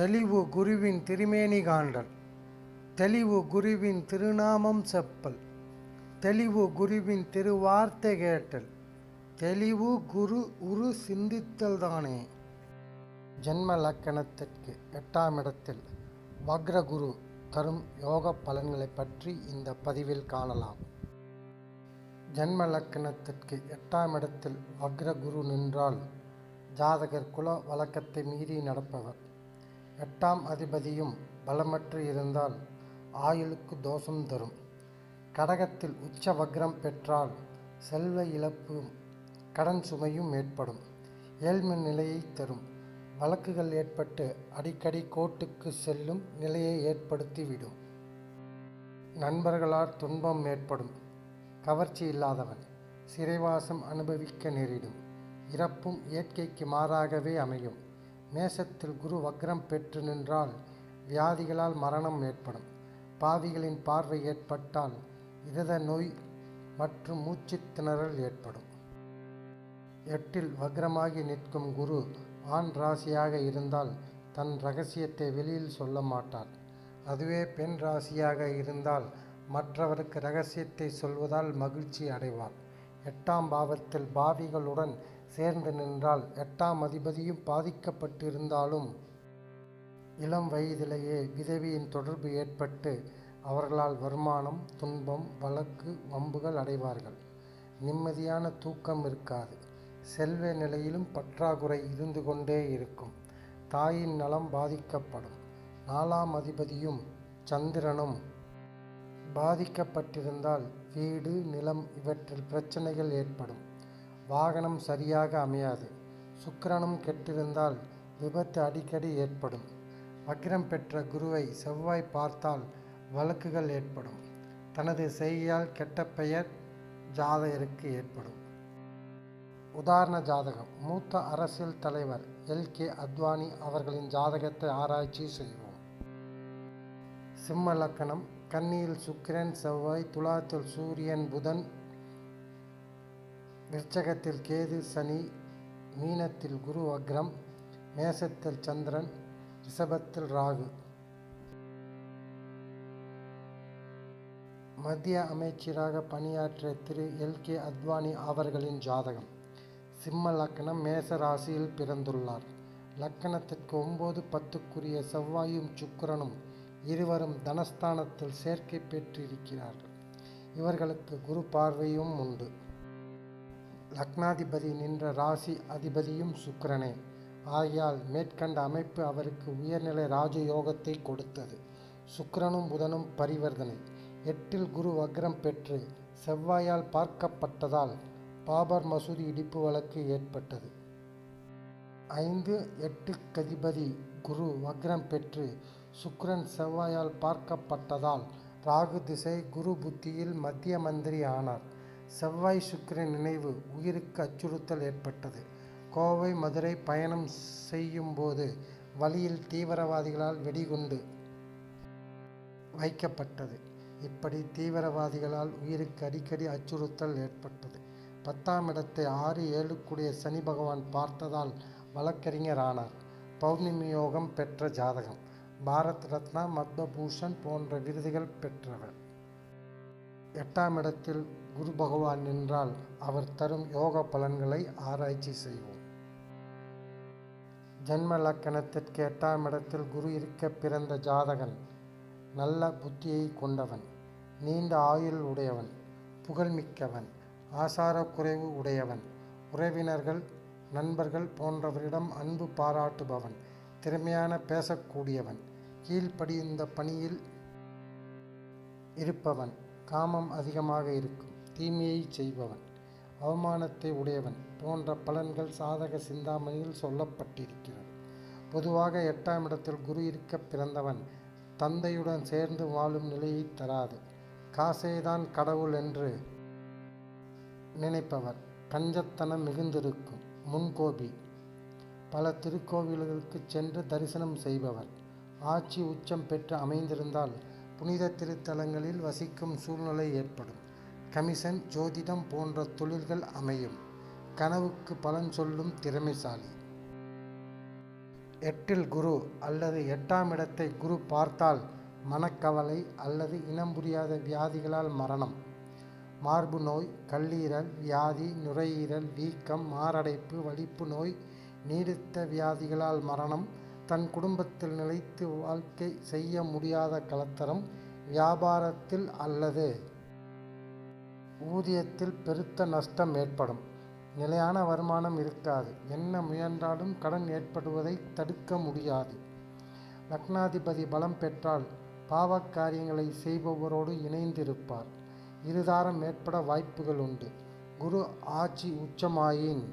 தெளிவு குருவின் திருமேனி காண்டல் தெளிவு குருவின் திருநாமம் செப்பல். தெளிவு குருவின் திருவார்த்தை கேட்டல். தெளிவு குரு உரு சிந்தித்தல் தானே. ஜென்ம லக்கணத்திற்கு எட்டாம் இடத்தில் வக்ரகுரு தரும் யோக பலன்களை பற்றி இந்த பதிவில் காணலாம். ஜென்ம லக்கணத்திற்கு எட்டாம் இடத்தில் வக்ரகுரு நின்றால் ஜாதகர் குல வழக்கத்தை மீறி நடப்பவர். எட்டாம் அதிபதியும் பலமற்று இருந்தால் ஆயுளுக்கு தோஷம் தரும். கடகத்தில் உச்ச வக்ரம் பெற்றால் செல்வ இழப்பும் கடன் சுமையும் ஏற்படும். ஏழ்மை நிலையை தரும். வழக்குகள் ஏற்பட்டு அடிக்கடி கோர்ட்டுக்கு செல்லும் நிலையை ஏற்படுத்திவிடும். நண்பர்களால் துன்பம் ஏற்படும். கவர்ச்சி இல்லாதவன் சிறைவாசம் அனுபவிக்க நேரிடும். இறப்பும் இயற்கைக்கு மாறாகவே அமையும். மேசத்தில் குரு வக்ரம் பெற்று நின்றால் வியாதிகளால் மரணம் ஏற்படும். பாவிகளின் பார்வை ஏற்பட்டால் இருத நோய் மற்றும் மூச்சுத்திணறல் ஏற்படும். எட்டில் வக்ரமாகி நிற்கும் குரு ஆண் ராசியாக இருந்தால் தன் ரகசியத்தை வெளியில் சொல்ல மாட்டார். அதுவே பெண் ராசியாக இருந்தால் மற்றவருக்கு ரகசியத்தை சொல்வதால் மகிழ்ச்சி அடைவார். எட்டாம் பாவத்தில் பாவிகளுடன் சேர்ந்து நின்றால் எட்டாம் அதிபதியும் பாதிக்கப்பட்டிருந்தாலும் இளம் வயதிலேயே விதவியின் தொடர்பு ஏற்பட்டு அவர்களால் வருமானம் துன்பம் வழக்கு வம்புகள் அடைவார்கள். நிம்மதியான தூக்கம் இருக்காது. செல்வ நிலையிலும் பற்றாக்குறை இருந்து கொண்டே இருக்கும். தாயின் நலம் பாதிக்கப்படும். நாலாம் அதிபதியும் சந்திரனும் பாதிக்கப்பட்டிருந்தால் வீடு நிலம் இவற்றில் பிரச்சனைகள் ஏற்படும். வாகனம் சரியாக அமையாது. சுக்கிரனும் கெட்டிருந்தால் விபத்து அடிக்கடி ஏற்படும். வக்ரம் பெற்ற குருவை செவ்வாய் பார்த்தால் வழக்குகள் ஏற்படும். தனது செய்யால் கெட்ட பெயர் ஜாதகருக்கு ஏற்படும். உதாரண ஜாதகம். மூத்த அரசியல் தலைவர் எல். கே. அத்வானி அவர்களின் ஜாதகத்தை ஆராய்ச்சி செய்வோம். சிம்ம லக்கணம். கன்னியில் சுக்கிரன் செவ்வாய் துலாத்தில் சூரியன் புதன் விருச்சகத்தில் கேது சனி மீனத்தில் குரு அக்ரம் மேசத்தில் சந்திரன் ரிஷபத்தில் ராகு. மத்திய அமைச்சராக பணியாற்றிய திரு. எல். கே. அத்வானி அவர்களின் ஜாதகம். சிம்ம லக்கணம் மேச ராசியில் பிறந்துள்ளார். லக்கணத்திற்கு ஒன்பது பத்துக்குரிய செவ்வாயும் சுக்கரனும் இருவரும் தனஸ்தானத்தில் சேர்க்கை பெற்றிருக்கிறார்கள். இவர்களுக்கு குரு பார்வையும் உண்டு. லக்னாதிபதி நின்ற ராசி அதிபதியும் சுக்கிரனே. ஆகையால் மேற்கண்ட அமைப்பு அவருக்கு உயர்நிலை ராஜயோகத்தை கொடுத்தது. சுக்கிரனும் புதனும் பரிவர்த்தனை. எட்டில் குரு வக்ரம் பெற்று செவ்வாயால் பார்க்கப்பட்டதால் பாபர் மசூதி இடிப்பு வழக்கு ஏற்பட்டது. ஐந்து எட்டு கதிபதி குரு வக்ரம் பெற்று சுக்ரன் செவ்வாயால் பார்க்கப்பட்டதால் ராகு திசை குரு புத்தியில் மத்திய மந்திரி ஆனார். செவ்வாய் சுக்கிரன் நினைவு உயிருக்கு அச்சுறுத்தல் ஏற்பட்டது. கோவை மதுரை பயணம் செய்யும்போது வழியில் தீவிரவாதிகளால் வெடிகுண்டு வைக்கப்பட்டது. இப்படி தீவிரவாதிகளால் உயிருக்கு அடிக்கடி அச்சுறுத்தல் ஏற்பட்டது. பத்தாம் இடத்தை ஆறு ஏழுக்குடைய சனி பகவான் பார்த்ததால் வழக்கறிஞர் ஆனார் பௌர்ணமி யோகம் பெற்ற ஜாதகம். பாரத் ரத்னா பத்மபூஷன் போன்ற விருதுகள் பெற்றவர். எட்டாம் இடத்தில் குரு பகவான் நின்றால் அவர் தரும் யோக பலன்களை ஆராய்ச்சி செய்வோம். ஜென்ம லக்கணத்திற்கு எட்டாம் இடத்தில் குரு இருக்க பிறந்த ஜாதகன் நல்ல புத்தியை கொண்டவன் நீண்ட ஆயுள் உடையவன் புகழ்மிக்கவன் ஆசாரக்குறைவு உடையவன் உறவினர்கள் நண்பர்கள் போன்றவரிடம் அன்பு பாராட்டுபவன் திறமையான பேசக்கூடியவன் கீழ்ப்படிந்த பணியில் இருப்பவன் காமம் அதிகமாக இருக்கும். தீமையை செய்பவன் அவமானத்தை உடையவன் போன்ற பலன்கள் சாதக சிந்தாமணியில் சொல்லப்பட்டிருக்கிறது. பொதுவாக எட்டாம் இடத்தில் குரு இருக்க பிறந்தவன் தந்தையுடன் சேர்ந்து வாழும் நிலையை தராது. காசேதான் கடவுள் என்று நினைப்பவர். கஞ்சத்தனம் மிகுந்திருக்கும். முன்கோபி. பல திருக்கோவில்களுக்கு சென்று தரிசனம் செய்பவர். ஆட்சி உச்சம் பெற்று அமைந்திருந்தால் புனித திருத்தலங்களில் வசிக்கும் சூழ்நிலை ஏற்படும். கமிஷன் ஜோதிடம் போன்ற தொழில்கள் அமையும். கனவுக்கு பலன் சொல்லும் திறமைசாலி. எட்டில் குரு அல்லது எட்டாம் இடத்தை குரு பார்த்தால் மனக்கவலை அல்லது இனம் புரியாத வியாதிகளால் மரணம். மார்பு நோய் கல்லீரல் வியாதி நுரையீரல் வீக்கம் மாரடைப்பு வலிப்பு நோய் நீடித்த வியாதிகளால் மரணம் தன் குடும்பத்தில் நிலைத்து வாழ்க்கை செய்ய முடியாத கலத்தரம் வியாபாரத்தில் அல்லது ஊதியத்தில் பெருத்த நஷ்டம் ஏற்படும். நிலையான வருமானம் இருக்காது. என்ன முயன்றாலும் கடன் ஏற்படுவதை தடுக்க முடியாது. லக்னாதிபதி பலம் பெற்றால் பாவக்காரியங்களை செய்பவரோடு இணைந்திருப்பார். இருதாரம் ஏற்பட வாய்ப்புகள் உண்டு. குரு ஆட்சி உச்சமாயின்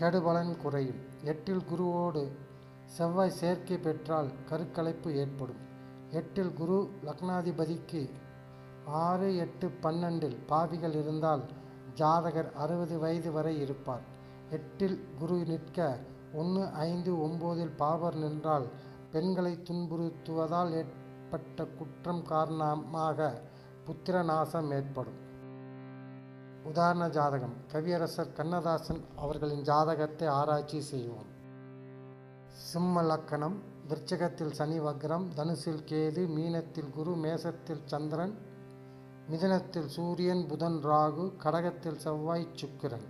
கெடுபலன் குறையும். எட்டில் குருவோடு செவ்வாய் சேர்க்கை பெற்றால் கருக்கலைப்பு ஏற்படும். எட்டில் குரு லக்னாதிபதிக்கு ஆறு எட்டு பன்னெண்டில் பாவிகள் இருந்தால் ஜாதகர் அறுபது வயது வரை இருப்பார். எட்டில் குரு நிற்க ஒன்று ஐந்து ஒம்போதில் பாவர் நின்றால் பெண்களை துன்புறுத்துவதால் ஏற்பட்ட குற்றம் காரணமாக புத்திர நாசம் ஏற்படும். உதாரண ஜாதகம். கவியரசர் கண்ணதாசன் அவர்களின் ஜாதகத்தை ஆராய்ச்சி செய்வோம். சிம்ம லக்கணம் விருச்சகத்தில் சனி வக்ரம் தனுசில் கேது மீனத்தில் குரு மேசத்தில் சந்திரன் மிதனத்தில் சூரியன் புதன் ராகு கடகத்தில் செவ்வாய் சுக்கிரன்.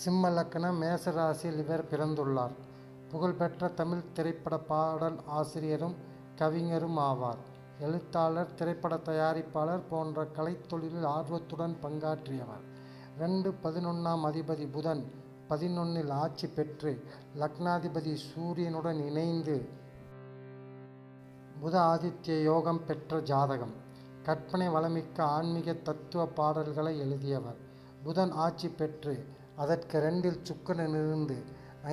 சிம்ம லக்கணம் மேசராசியில் இவர் பிறந்துள்ளார். புகழ்பெற்ற தமிழ் திரைப்பட பாடல் ஆசிரியரும் கவிஞரும் ஆவார். எழுத்தாளர் திரைப்பட தயாரிப்பாளர் போன்ற கலைத்தொழிலில் ஆர்வத்துடன் பங்காற்றியவர். ரெண்டு பதினொன்றாம் அதிபதி புதன் பதினொன்னில் ஆட்சி பெற்று லக்னாதிபதி சூரியனுடன் இணைந்து புத ஆதித்ய யோகம் பெற்ற ஜாதகம். கற்பனை வளமிக்க ஆன்மீக தத்துவ பாடல்களை எழுதியவர். புதன் ஆட்சி பெற்று அதற்கு ரெண்டில் சுக்கரன் இருந்து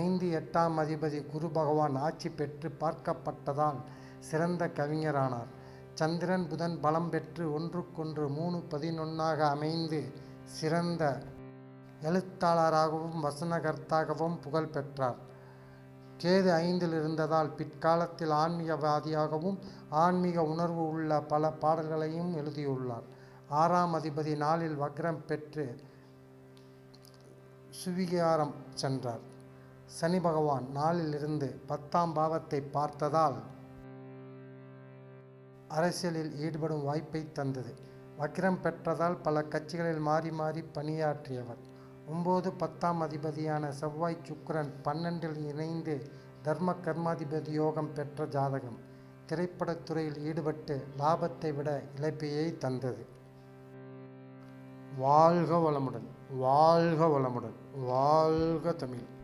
ஐந்து எட்டாம் அதிபதி குரு பகவான் ஆட்சி பெற்று பார்க்கப்பட்டதால் சிறந்த கவிஞரானார். சந்திரன் புதன் பலம் பெற்று ஒன்றுக்கொன்று மூணு பதினொன்னாக அமைந்து சிறந்த எழுத்தாளராகவும் வசனகர்த்தாகவும் புகழ் பெற்றார். கேது ஐந்தில் இருந்ததால் பிற்காலத்தில் ஆன்மீகவாதியாகவும் ஆன்மீக உணர்வு உள்ள பல பாடல்களையும் எழுதியுள்ளார். ஆறாம் அதிபதி நாளில் வக்ரம் பெற்று சுவிகாரம் சென்றார். சனி பகவான் நாளிலிருந்து பத்தாம் பாவத்தை பார்த்ததால் அரசியலில் ஈடுபடும் வாய்ப்பை தந்தது. வக்கிரம் பெற்றதால் பல கட்சிகளில் மாறி மாறி பணியாற்றியவர். ஒம்பது பத்தாம் அதிபதியான செவ்வாய் சுக்கரன் பன்னெண்டில் இணைந்து தர்ம கர்மாதிபதி யோகம் பெற்ற ஜாதகம். திரைப்படத்துறையில் ஈடுபட்டு லாபத்தை விட இழப்பையை தந்தது. வாழ்க வளமுடன் வாழ்க வளமுடன் வாழ்க தமிழ்.